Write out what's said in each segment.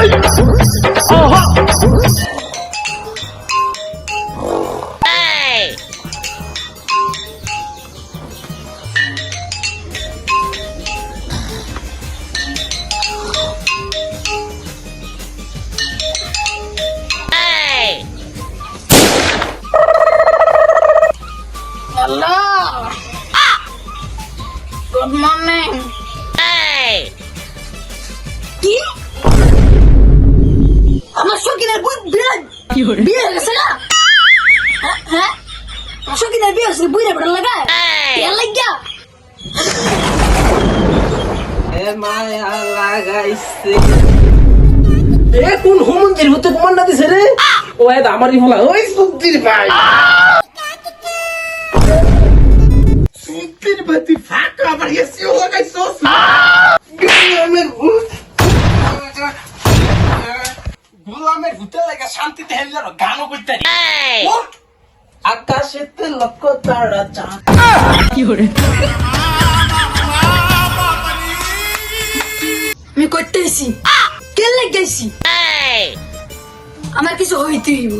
Hey! Oh, মায়া লাগাইছে। এ কোন হুমন্দির হতে কমান্ডা দিছে রে? ও এদ আমারই হলা। ওই সুক্তির ভাই। সুক্তির বাতি ফাঁকা আবার এসিও লাগাইছস? গোলামের ভূত। লাগা শান্তিতে হেলিয়ার গানও করতে আকাশেতে লক্ষ তারা চাঁদ। আমি করতেছি কেন লাগাইছি আমার কিছু হইতে হইব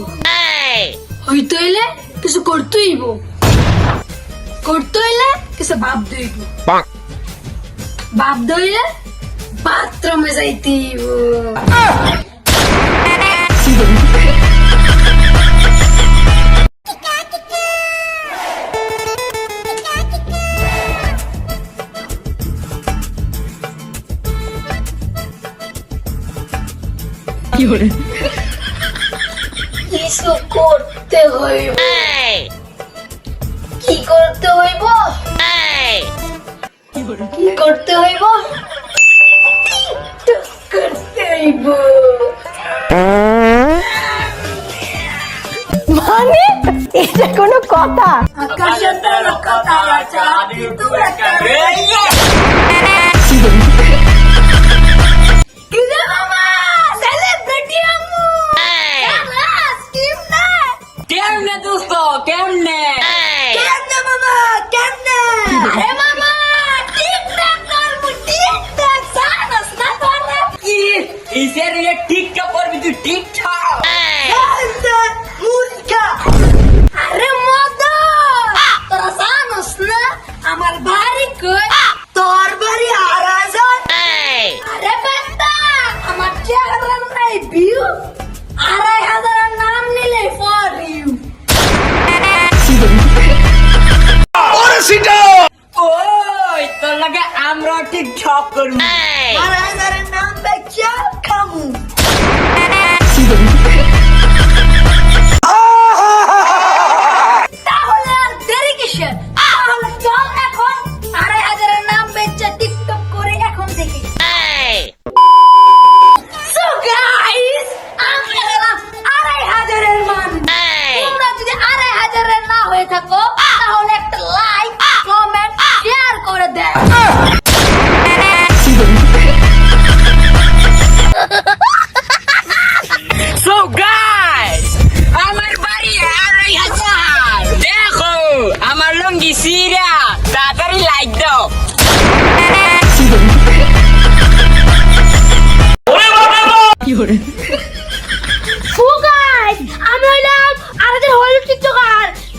হইতে হইলে কিছু করতে হইব করতে হইলে কিছু ভাব দইব ভাব দইলে বাথরুমে যাইতে হইব কিছু করতে হইব। কি করতে হইব? কি করতে হইব? করতে হইব। মানে? এটা কোনো কথা। ইসের ইয়ে টিকটক করবি তুই টিকটক। জানতে মূর্খা আরে মদা তোরা জানাস না আমার বাড়ি কই? তোর বাড়ি আরাজন? আরে বেটা আমার চেহারা নাই ভিউ আড়াই হাজারের নাম নিলে ফর ইউ ওই তোর লাগে আমরা টিকটক করবি।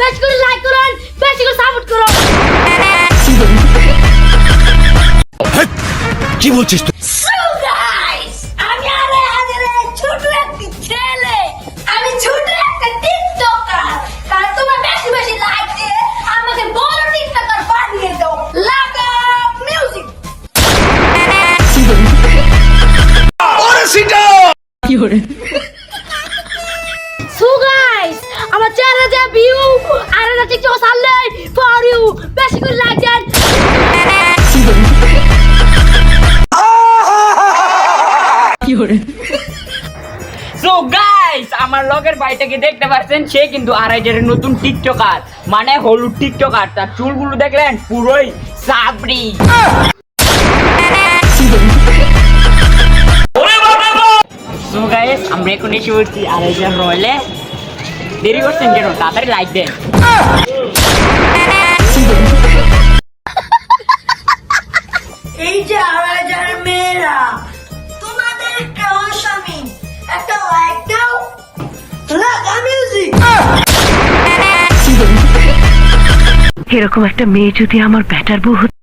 বেশি করে লাইক করুন বেশি করে সাপোর্ট করুন কি বলছিস তুই? So guys, ভিউ আর এটা টিকটক ছাড়লে ফর ইউ বেশি করে লাইক দেন কি হরে সো গাইস আমার লগের ভাইটাকে দেখতে পাচ্ছেন, সে কিন্তু আড়াইটারের নতুন টিকটকার। মানে হলুদ টিকটকার, তার চুলগুলো দেখলেন পুরোই সাবরি। সো গাইস আমরা এখন এসে পড়ছি আড়াইটার রয়েলে দেরি করছেন কেন? তাড়াতাড়ি লাইক দেন। এই যে আড়াইজার মেয়েরা তোমাদের একটা অস্বামী একটা লাইক দাও। লাগা মিউজিক এরকম একটা মেয়ে যদি আমার ব্যাটার বউ হতো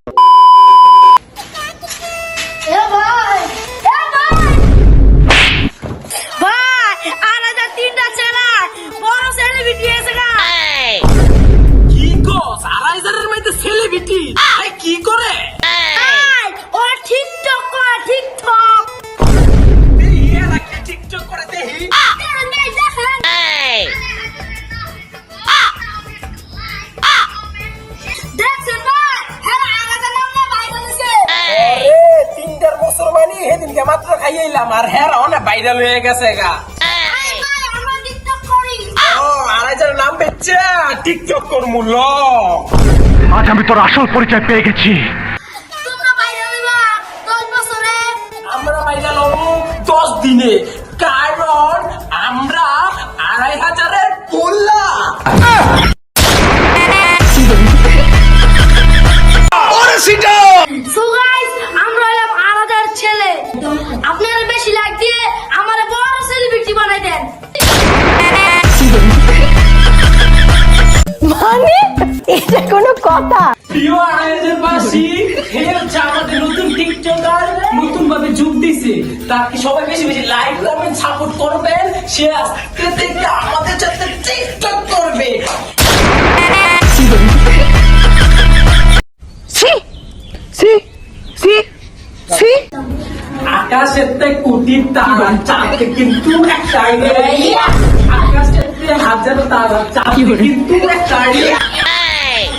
আর হ্যাঁ অনেক ভাইরাল হয়ে গেছে গা। আড়াইজার নাম বেচছে টিকটক আজ আমি তোর আসল পরিচয় পেয়ে গেছি। আমরা ভাইরাল হব দশ দিনে। এটা কোনো কথা। প্রিয় আড়াইহাজার বাসী হে হচ্ছে আমাদের নতুন টিকটকার নতুন ভাবে যোগ দিছে। তাকে সবাই বেশি বেশি লাইক কমেন্ট সাপোর্ট করবেন। সে আজকে থেকে আমাদের সাথে টিকটক করবে। সি সি সি সি আকাশের কোটি তারা চাঁদে কিন্তু একটা আকাশের তে হাজার তারা চাঁদে কিন্তু একটা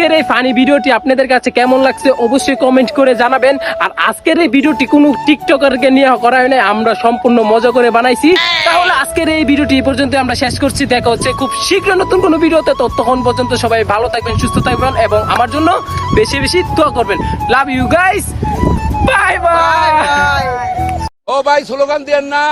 আজকের এই ফানি ভিডিওটি আপনাদের কাছে কেমন লাগছে অবশ্যই কমেন্ট করে জানাবেন। আর আজকের এই ভিডিওটি কোনো টিকটকারকে নিয়ে করা হয় নাই আমরা সম্পূর্ণ মজা করে বানাইছি। তাহলে আজকের এই ভিডিওটি এই পর্যন্ত আমরা শেষ করছি। দেখা হচ্ছে খুব শীঘ্র নতুন কোনো ভিডিওতে। ততক্ষণ পর্যন্ত সবাই ভালো থাকবেন সুস্থ থাকবেন এবং আমার জন্য বেশি বেশি দোয়া করবেন। Love you guys bye bye ও ভাই স্লোগান দেন না।